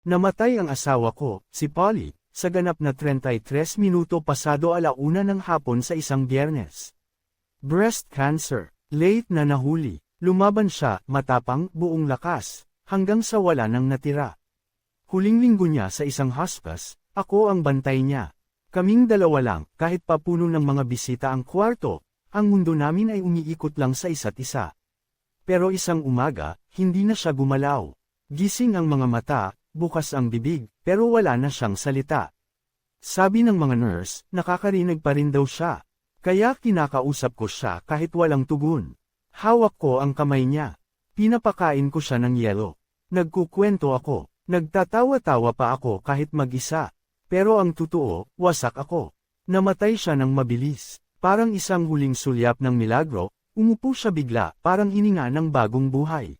Namatay ang asawa ko, si Polly, sa ganap na 33 minuto pasado alauna ng hapon sa isang biyernes. Breast cancer, late na nahuli, lumaban siya, matapang, buong lakas, hanggang sa wala nang natira. Huling linggo niya sa isang hospice, ako ang bantay niya. Kaming dalawa lang, kahit papuno ng mga bisita ang kwarto, ang mundo namin ay umiikot lang sa isa't isa. Pero isang umaga, hindi na siya gumalaw. Gising ang mga mata, bukas ang bibig, pero wala na siyang salita. Sabi ng mga nurse, nakakarinig pa rin daw siya. Kaya kinakausap ko siya kahit walang tugon. Hawak ko ang kamay niya. Pinapakain ko siya ng yelo. Nagkukwento ako. Nagtatawa-tawa pa ako kahit mag-isa. Pero ang totoo, wasak ako. Namatay siya ng mabilis. Parang isang huling sulyap ng milagro, umupo siya bigla, parang hininga ng bagong buhay.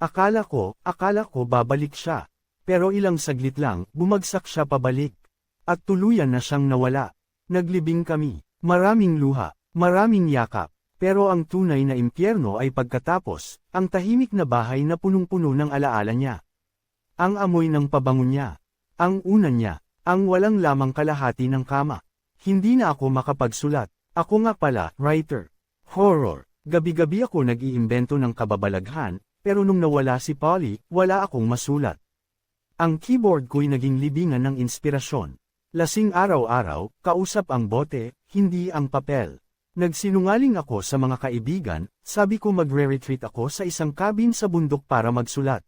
Akala ko, akala ko babalik siya. Pero ilang saglit lang, bumagsak siya pabalik. At tuluyan na siyang nawala. Naglibing kami. Maraming luha, maraming yakap. Pero ang tunay na impyerno ay pagkatapos, ang tahimik na bahay na punong-puno ng alaala niya. Ang amoy ng pabango niya. Ang unan niya. Ang walang lamang kalahati ng kama. Hindi na ako makapagsulat. Ako nga pala, writer. Horror. Gabi-gabi ako nag-iimbento ng kababalaghan, pero nung nawala si Polly, wala akong masulat. Ang keyboard ko'y naging libingan ng inspirasyon. Lasing araw-araw, kausap ang bote, hindi ang papel. Nagsinungaling ako sa mga kaibigan, sabi ko magre-retreat ako sa isang cabin sa bundok para magsulat.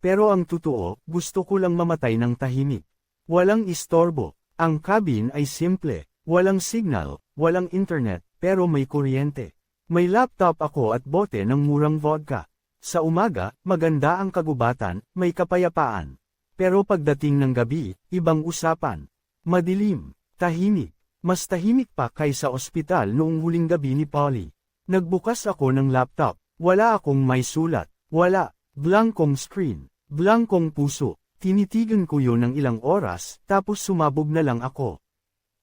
Pero ang totoo, gusto ko lang mamatay ng tahimik. Walang istorbo. Ang cabin ay simple, walang signal, walang internet, pero may kuryente. May laptop ako at bote ng murang vodka. Sa umaga, maganda ang kagubatan, may kapayapaan. Pero pagdating ng gabi, ibang usapan. Madilim, tahimik, mas tahimik pa kaysa ospital noong huling gabi ni Polly. Nagbukas ako ng laptop, wala akong may sulat, wala, blankong screen, blankong puso. Tinitigan ko yon ng ilang oras, tapos sumabog na lang ako.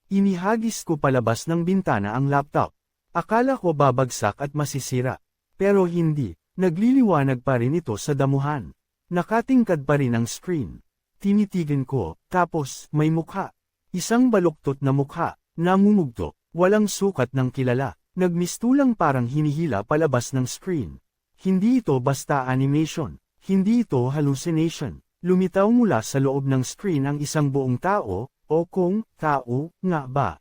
Inihagis ko palabas ng bintana ang laptop. Akala ko babagsak at masisira. Pero hindi, nagliliwanag pa rin ito sa damuhan. Nakatingkad pa rin ang screen. Tinitigan ko, tapos, may mukha. Isang baluktot na mukha, namumugto, walang sukat ng kilala, nagmistulang parang hinihila palabas ng screen. Hindi ito basta animation, hindi ito hallucination. Lumitaw mula sa loob ng screen ang isang buong tao, o kung, tao, nga ba.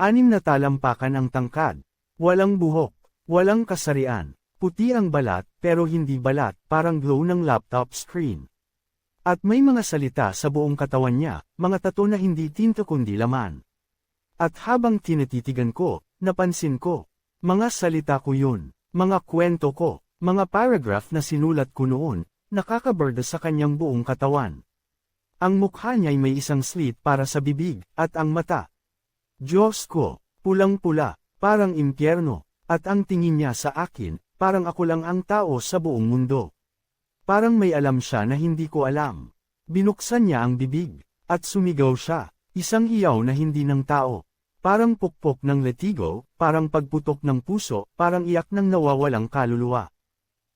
Anim na talampakan ang tangkad. Walang buhok, walang kasarian, puti ang balat, pero hindi balat, parang glow ng laptop screen. At may mga salita sa buong katawan niya, mga tato na hindi tinta kundi laman. At habang tinatitigan ko, napansin ko, mga salita ko yun, mga kwento ko, mga paragraph na sinulat ko noon, nakakabarda sa kanyang buong katawan. Ang mukha niya'y may isang slit para sa bibig, at ang mata. Diyos ko, pulang-pula, parang impyerno, at ang tingin niya sa akin, parang ako lang ang tao sa buong mundo. Parang may alam siya na hindi ko alam. Binuksan niya ang bibig, at sumigaw siya, isang iyaw na hindi ng tao. Parang pukpok ng letigo, parang pagputok ng puso, parang iyak ng nawawalang kaluluwa.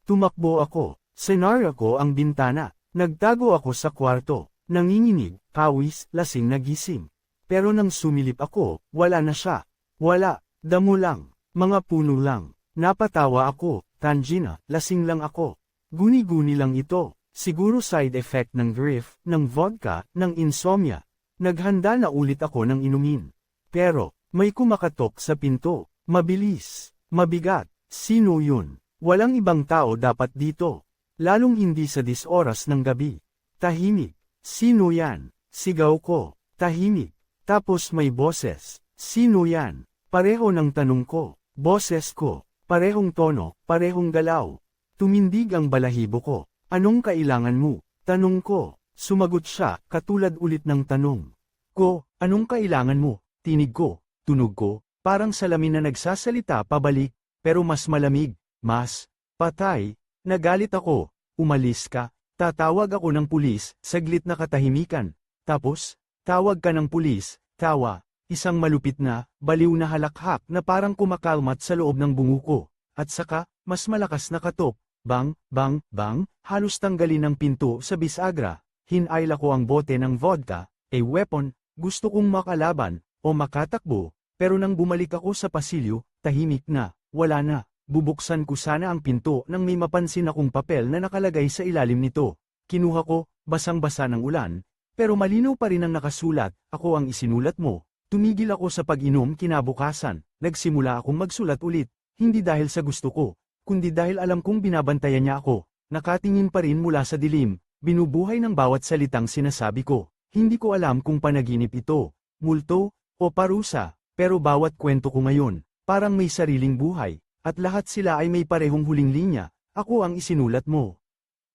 Tumakbo ako, senaryo ko ang bintana, nagtago ako sa kwarto, nanginginig, pawis, lasing na gising. Pero nang sumilip ako, wala na siya. Wala, damo lang, mga puno lang. Napatawa ako, tangina, lasing lang ako. Guni-guni lang ito, siguro side effect ng grief, ng vodka, ng insomnia. Naghanda na ulit ako ng inumin. Pero, may kumakatok sa pinto, mabilis, mabigat, sino yun? Walang ibang tao dapat dito. Lalong hindi sa dis oras ng gabi. Tahimik, sino yan? Sigaw ko, tahimik. Tapos may boses, sino yan? Pareho ng tanong ko, boses ko, parehong tono, parehong galaw. Tumindig ang balahibo ko. Anong kailangan mo? Tanong ko. Sumagot siya, katulad ulit ng tanong. Ko, anong kailangan mo? Tinig ko, tunog ko, parang salamin na nagsasalita pabalik, pero mas malamig, mas, patay, nagalit ako, umalis ka, tatawag ako ng pulis, saglit na katahimikan, tapos, tawag ka ng pulis, tawa, isang malupit na, baliw na halakhak na parang kumakalmat sa loob ng bungo ko, at saka, mas malakas na katok, Bang, bang, bang, halos tanggalin ang pinto sa bisagra. hinaila ko ang bote ng vodka, a weapon, gusto kong makalaban, o makatakbo, pero nang bumalik ako sa pasilyo, tahimik na, wala na. Bubuksan ko sana ang pinto nang may mapansin akong papel na nakalagay sa ilalim nito. Kinuha ko, basang-basa ng ulan, pero malinaw pa rin ang nakasulat, ako ang isinulat mo. Tumigil ako sa pag-inom kinabukasan, nagsimula akong magsulat ulit, hindi dahil sa gusto ko, kundi dahil alam kong binabantayan niya ako. Nakatingin pa rin mula sa dilim, binubuhay ng bawat salitang sinasabi ko. Hindi ko alam kung panaginip ito, multo, o parusa, pero bawat kwento ko ngayon, parang may sariling buhay, at lahat sila ay may parehong huling linya, ako ang isinulat mo.